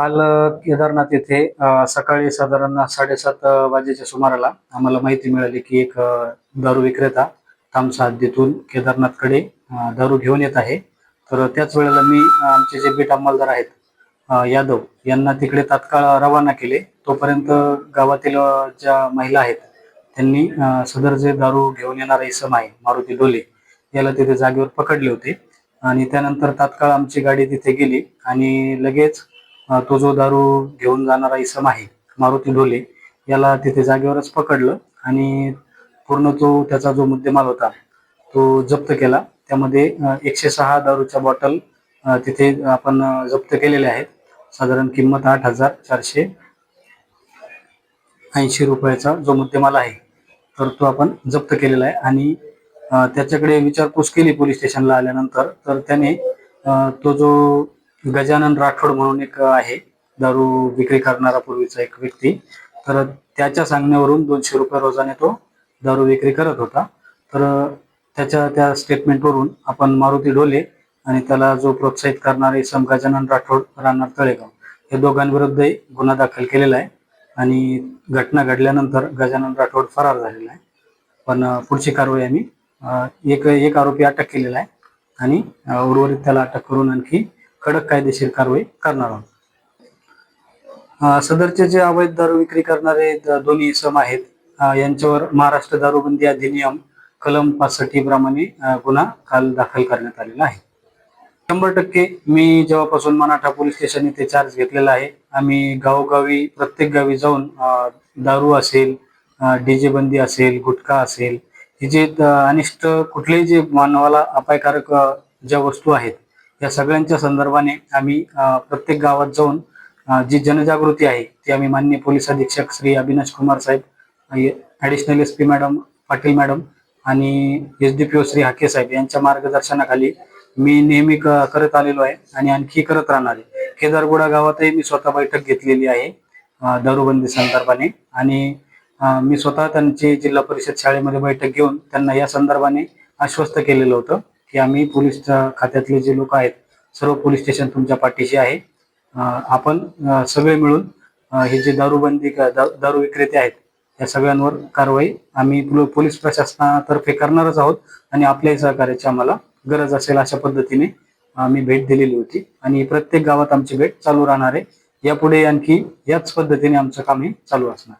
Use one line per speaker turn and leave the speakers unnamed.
काल केदारनाथ येथे सकाळी साधारण साडेसात वाजेच्या सुमाराला आम्हाला माहिती मिळाली की एक दारू विक्रेता तामसा हद्दीतून केदारनाथकडे दारू घेऊन येत आहे. तर त्याच वेळेला मी आमचे जे बीट अंमलदार आहेत यादव यांना तिकडे तात्काळ रवाना केले. तोपर्यंत गावातील ज्या महिला आहेत त्यांनी सदर जे दारू घेऊन येणारा इसम आहे मारुती डोले याला तिथे जागेवर पकडले होते. आणि त्यानंतर तात्काळ आमची गाडी तिथे गेली आणि लगेच तो जो दारू घेऊन जाणारा इसम आहे मारुती ढोले याला तिथे जागेवरच पकडलं आणि पूर्ण तो त्याचा जो मुद्देमाल होता तो जप्त केला. त्यामध्ये एकशे सहा दारूच्या बॉटल तिथे आपण जप्त केलेल्या आहेत. साधारण किंमत आठ हजार चारशे ऐंशी रुपयाचा जो मुद्देमाल आहे तर तो आपण जप्त केलेला आहे. आणि त्याच्याकडे विचारपूस केली पोलीस स्टेशनला आल्यानंतर तर त्याने तो जो गजानन राठोड म्हणून एक आहे. दारू विक्री करणारा पूर्वीचा एक व्यक्ती. तर त्याच्या सांगण्यावरून दोनशे रुपये रोजाने तो दारू विक्री करत होता. तर त्याच्या त्या स्टेटमेंटवरून आपण मारुती ढोले आणि त्याला जो प्रोत्साहित करणारे सम गजानन राठोड राहणार तळेगाव हे दोघांविरुद्धही गुन्हा दाखल केलेला आहे. आणि घटना घडल्यानंतर गजानन राठोड फरार झालेला आहे. पण पुढची कारवाई आम्ही एक एक आरोपी अटक केलेला आहे. आणि उर्वरित त्याला अटक करून आणखी कडक कायदेशीर कारवाई करणार आहोत. सदरचे जे अवैध दारू विक्री करणारे दोन्ही इसम आहेत यांच्यावर महाराष्ट्र दारूबंदी अधिनियम कलम पासष्टी प्रमाणे गुन्हा काल दाखल करण्यात आलेला आहे. शंभर टक्के मी जेव्हापासून मराठा पोलीस स्टेशन इथे चार्ज घेतलेला आहे आम्ही गावोगावी प्रत्येक गावी जाऊन दारू असेल डीजे बंदी असेल गुटखा असेल हे जे अनिष्ट कुठलेही जे मानवाला अपायकारक ज्या वस्तू आहेत या सगळ्यांच्या संदर्भाने आम्ही प्रत्येक गावात जाऊन जी जनजागृती आहे ती आम्ही मान्य पोलीस अधीक्षक श्री अविनाश कुमार साहेब additional S P madam Patil madam आणि S D P O Shri Hake साहेब यांच्या मार्गदर्शनाखाली मी नेहमी क- करत आलेलो आहे आणि आणखी करत राहणार आहे. केदारगुडा गावातही मी स्वतः बैठक घेतलेली आहे दारूबंदी संदर्भाने आणि मी स्वतः त्यांची जिल्हा परिषद शाळेमध्ये बैठक घेऊन त्यांना या संदर्भाने आश्वस्त केलेलं होतं. की आम्ही पोलीस खात्यातले जे लोक आहेत सर्व पोलीस स्टेशन तुमच्या पाठीशी आहे. आपण सगळे मिळून हे जे दारूबंदी दारू विक्रेते आहेत या सगळ्यांवर कारवाई आम्ही पोलीस प्रशासनातर्फे करणारच आहोत आणि आपल्याही सहकार्याची आम्हाला गरज असेल अशा पद्धतीने आम्ही भेट दिलेली होती. आणि प्रत्येक गावात आमची भेट चालू राहणार आहे. यापुढे आणखी याच पद्धतीने आमचं काम हे चालू असणार.